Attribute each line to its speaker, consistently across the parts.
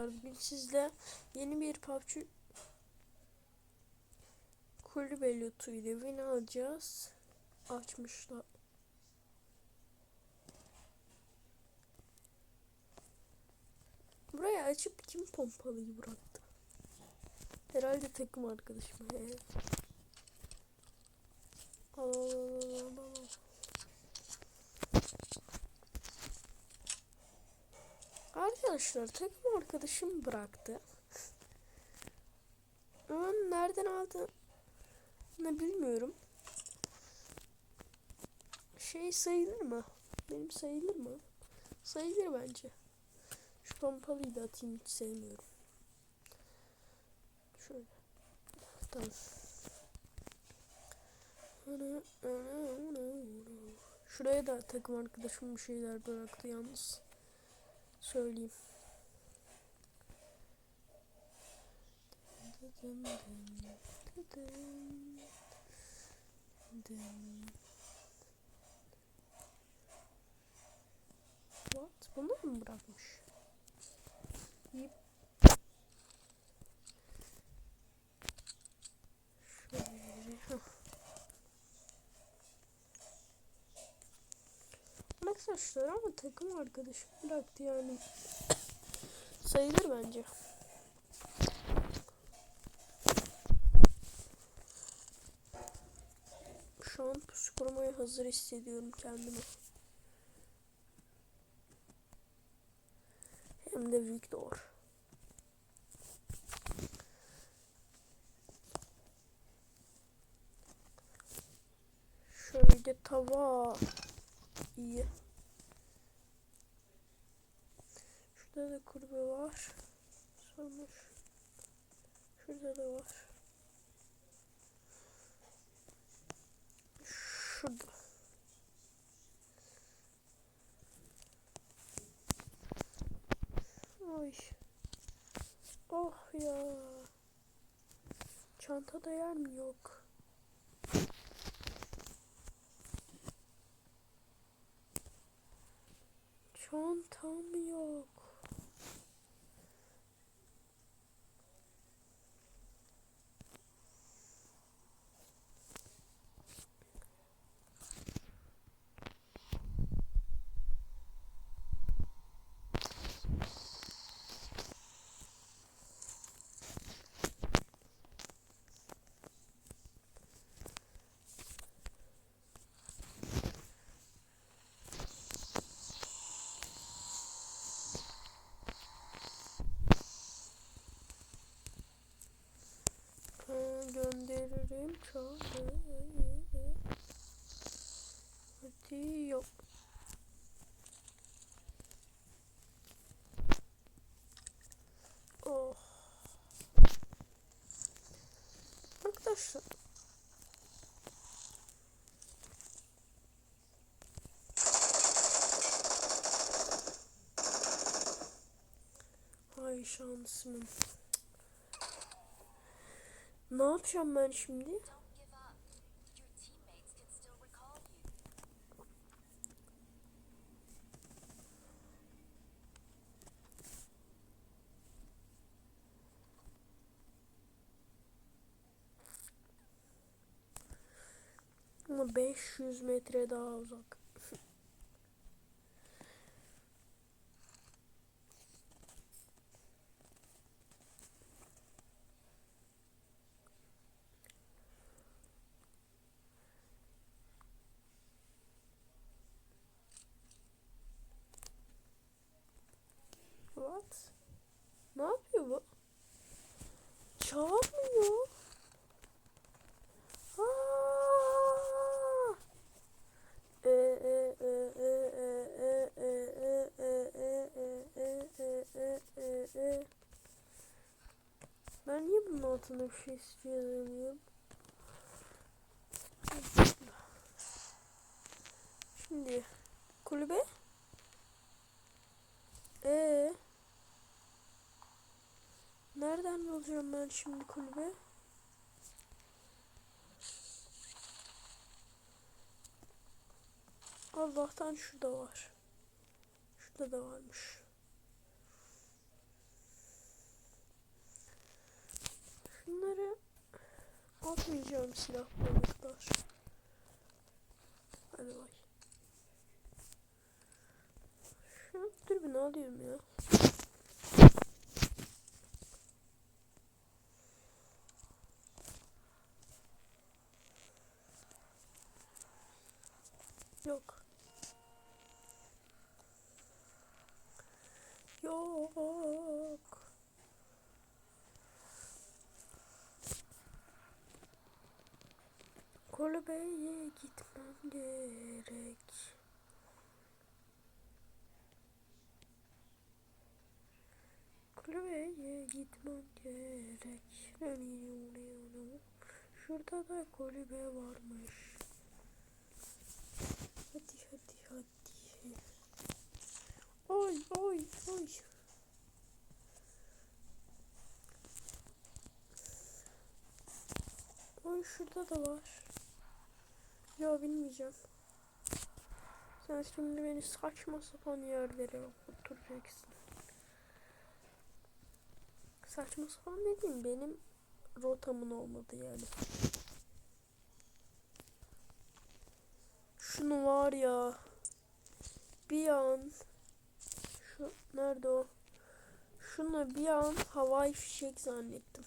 Speaker 1: Bugün sizle yeni bir PUBG kulübe ile win alacağız. Açmışlar. Burayı açıp kim pompalıyı bıraktı? Herhalde takım arkadaşım. He. Al al al al al al. Arkadaşlar takım arkadaşım bıraktı. Ama nereden aldı ne bilmiyorum. Şey sayılır mı? Benim sayılır mı? Sayılır bence. Şu pompalıyı da atayım hiç sevmiyorum. Şöyle. Tamam. Şuraya da takım arkadaşım bir şeyler bıraktı yalnız söyleyeyim. What? Bunu mu bırakmış? Yip. Şöyle. hah. Arkadaşlar ama takım arkadaşım bıraktı yani. Sayılır bence. Şu an pusu kurmaya hazır hissediyorum kendimi. Hem de Victor. Şöyle tava. İyi. Kurbe var. Sonra şurada da var. Şurada. Ay. Oh ya. Çantada yer mi yok? Çantam yok. Ha, çağrı. Hadi yok. Oh. Arkadaşlar. Ay şansım. Ne yapacağım ben şimdi? Ama 500 metre daha uzak. Altında bir şey istiyorum? Şimdi kulübe. Ee, nereden bulacağım ben şimdi kulübe? Allah'tan şurada var. Şurada da varmış. Atmayacağım silah balıklar. Hadi bay. Şu ne alıyorum ya. Yok. Kulübeye gitmem gerek. Kulübeye gitmem gerek. Şurada da kulübe varmış. Hadi hadi hadi. Oy oy oy. Oy şurada da var. Yo bilmeyeceğim. Sen şimdi beni saçma sapan yerlere oturacaksın. Saçma sapan dediğim benim rotamın olmadı yani. Şunu var ya. Bir an şu nerede o? Şunu bir an havai fişek zannettim.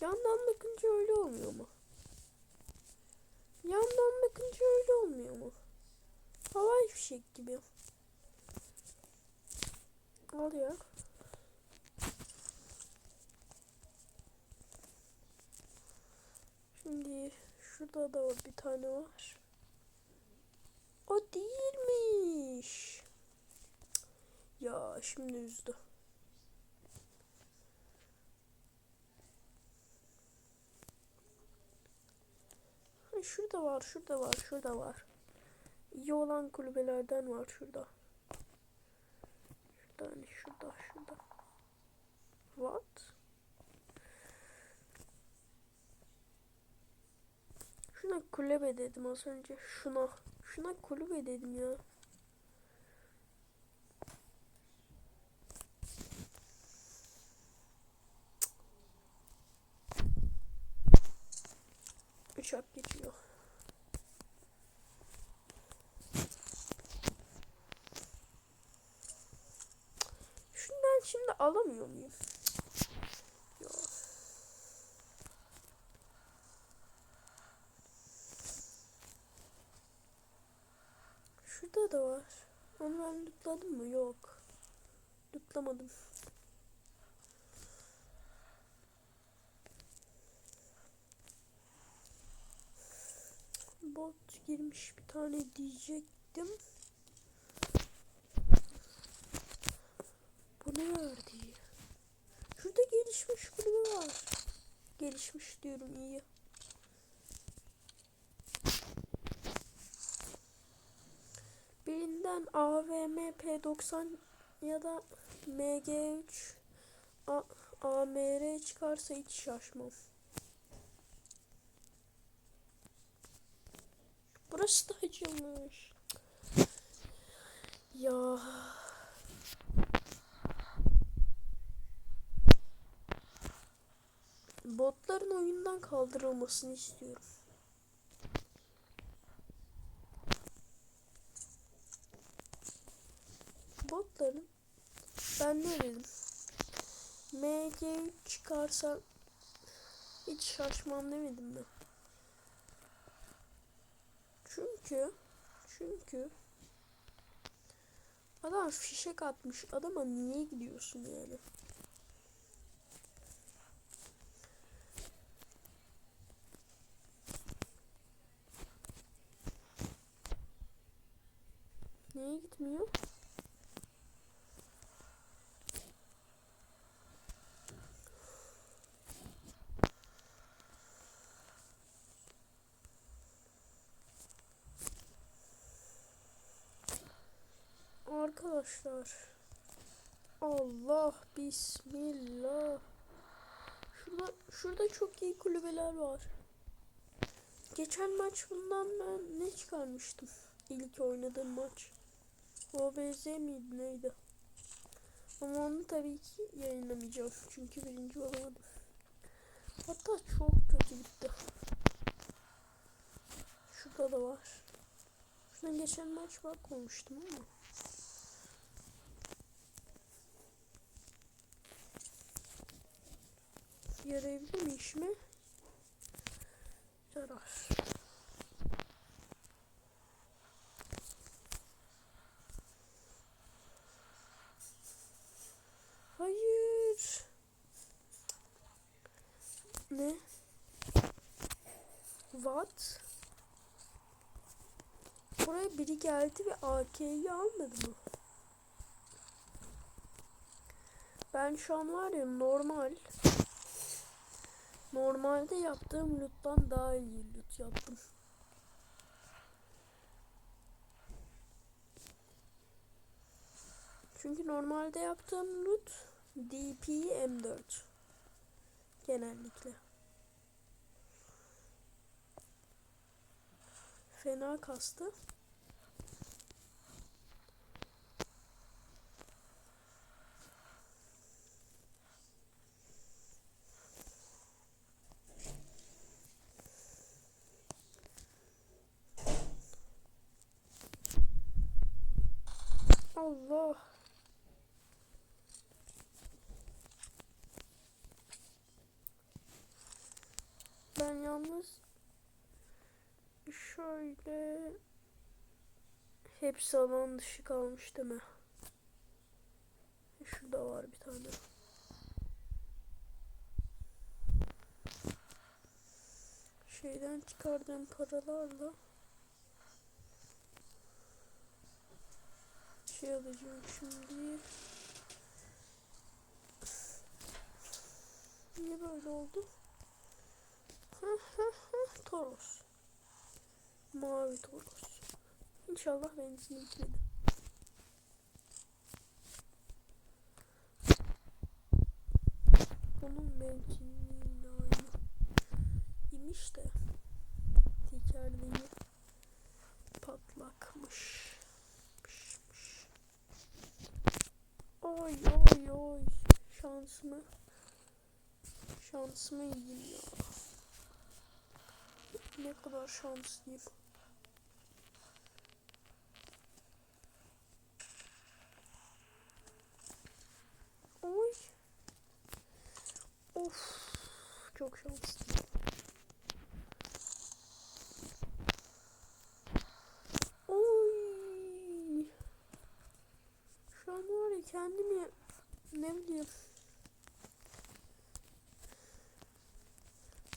Speaker 1: Yandan bakınca öyle olmuyor mu? Yandan bakınca öyle olmuyor mu? Havai fişek gibi. Al ya. Şimdi şurada da bir tane var. O değilmiş. Ya şimdi üzdü. Ha, Şurada var, şurada var, şurada var. İyi olan kulübelerden var şurada. Şurada hani şurada, şurada. What? Şuna kulübe dedim az önce. Şuna. Şuna kulübe dedim ya. Uçak geçiyor. Şundan şimdi alamıyor muyum? Şurada da var. Onu ben lootladım mı? Yok. Lootlamadım. Bot girmiş bir tane diyecektim. Bu ne verdi? Şurada gelişmiş kulübe var. Gelişmiş diyorum iyi. Birinden AVM P90 ya da MG3 A AMR çıkarsa hiç şaşmam. Burası da acımış. Ya. Botların oyundan kaldırılmasını istiyorum. Botların ben ne dedim? MG3 çıkarsa hiç şaşmam demedim mi? Çünkü çünkü adam fişek atmış. Adama niye gidiyorsun yani? Niye gitmiyor? Arkadaşlar. Allah bismillah. Şurada şurada çok iyi kulübeler var. Geçen maç bundan ben ne çıkarmıştım? İlk oynadığım maç. OBZ miydi neydi? Ama onu tabii ki yayınlamayacağım. Çünkü birinci olamadım. Hatta çok kötü gitti. Şurada da var. Şuna geçen maç bakmamıştım ama. Yarayabilir mi işime? Yarar. Hayır. Ne? What? Buraya biri geldi ve AK'yi almadı mı? Ben şu an var ya normal normalde yaptığım loot'tan daha iyi loot yaptım. Çünkü normalde yaptığım loot DP M4 genellikle. Fena kastı. Allah. Ben yalnız şöyle hepsi alan dışı kalmış değil mi? Şurada var bir tane. Şeyden çıkardığım paralarla şey alacağım şimdi. Niye böyle oldu? Toros. Mavi Toros. İnşallah benzin bitmedi. Bunun benzinliğine aynı. İmiş de tekerleği patlakmış. Oy oy oy. Şansımı şansımı yiyeyim ya. Ne kadar şanslıyım. Oy. Of. Çok şanslıyım. Oy. Şu an var ya kendimi ne bileyim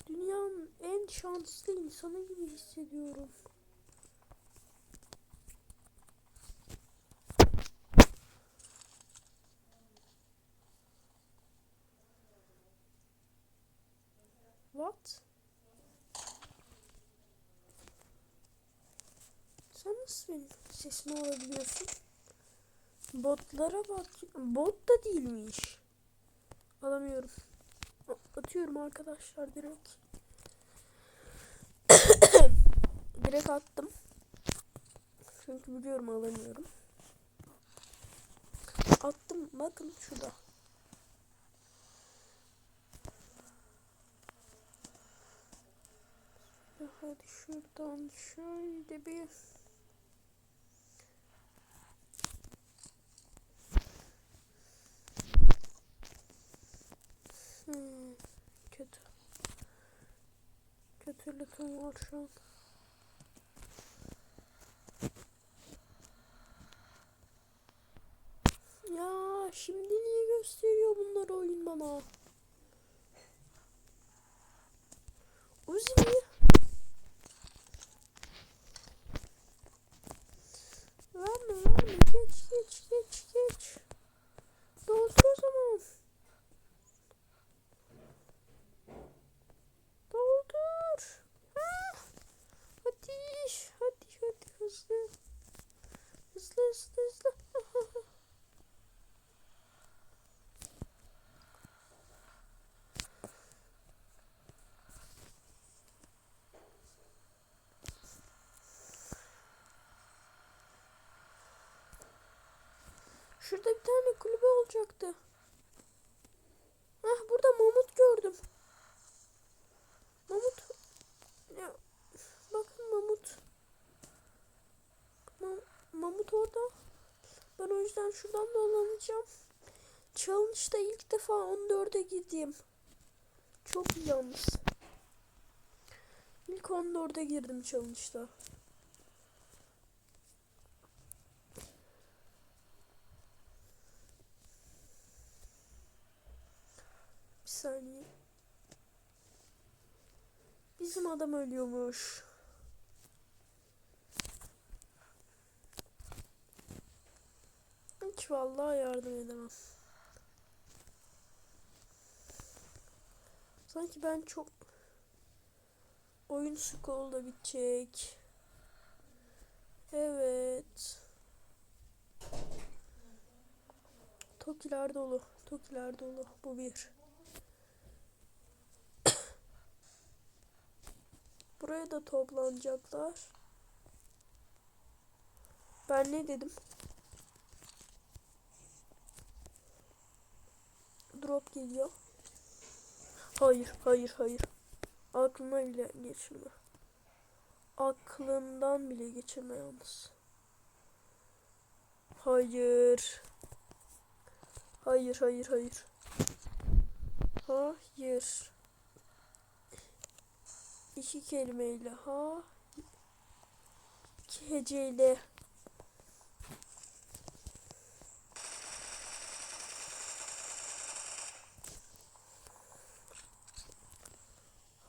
Speaker 1: dünyanın en şanslı insanı gibi hissediyorum. What? Sen nasıl benim sesimi alabiliyorsun? Botlara bak. Bot da değilmiş. Alamıyorum. Atıyorum arkadaşlar direkt. Direkt attım. Çünkü biliyorum alamıyorum. Attım. Bakın şurada. Hadi şuradan şöyle bir Hmm, kötü. Kötü lütfen var şu an. Ya şimdi niye gösteriyor bunlar oyun bana? Uzi mi? Verme verme geç geç. Şurada bir tane kulübe olacaktı. Hah burada mamut gördüm. Mamut. Ya, bakın mamut. Ma mamut orada. Ben o yüzden şuradan dolanacağım. Challenge'da ilk defa 14'e girdim. Çok iyi yalnız. İlk 14'e girdim challenge'da. Saniye. Bizim adam ölüyormuş. Hiç vallahi yardım edemem. Sanki ben çok oyun scroll'da bitecek. Evet. Tokiler dolu. Tokiler dolu. Bu bir. Buraya da toplanacaklar. Ben ne dedim? Drop geliyor. Hayır, hayır, hayır. Aklına bile geçirme. Aklından bile geçirme yalnız. Hayır. Hayır, hayır, hayır. Hayır. İki kelimeyle ha. İki heceyle.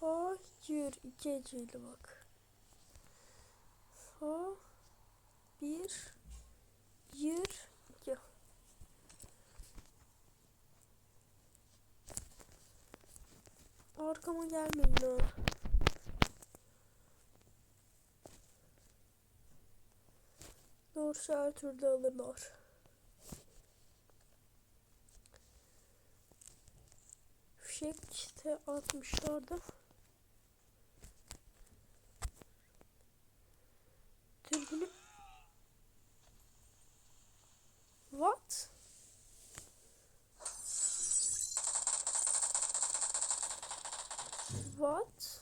Speaker 1: Hayır. iki heceyle bak. Ha. Bir. Yır. iki. Arkama gelmeyin ha. Doğrusu her türlü alırlar. Fişek işte atmışlardı. Türbünü... What? What?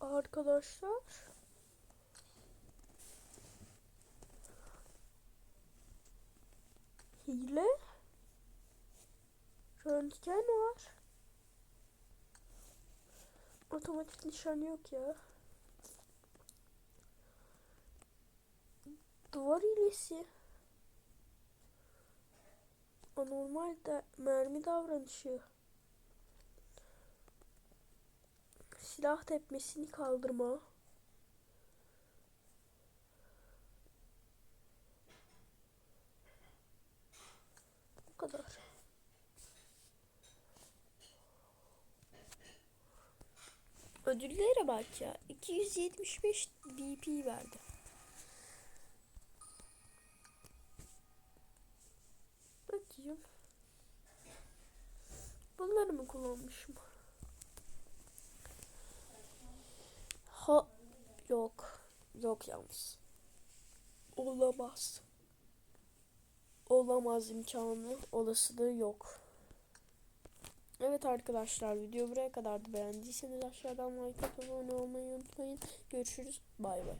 Speaker 1: Arkadaşlar. Hile. Röntgen var. Otomatik nişan yok ya. Duvar hilesi. Anormal de mermi davranışı. Silah tepmesini kaldırma. Kadar. Ödüllere bak ya. 275 BP verdi. Bakayım. Bunları mı kullanmışım? Ha yok. Yok yalnız. Olamaz. Olamaz imkanı. Olasılığı yok. Evet arkadaşlar video buraya kadardı. Beğendiyseniz aşağıdan like atıp abone olmayı unutmayın. Görüşürüz. Bay bay.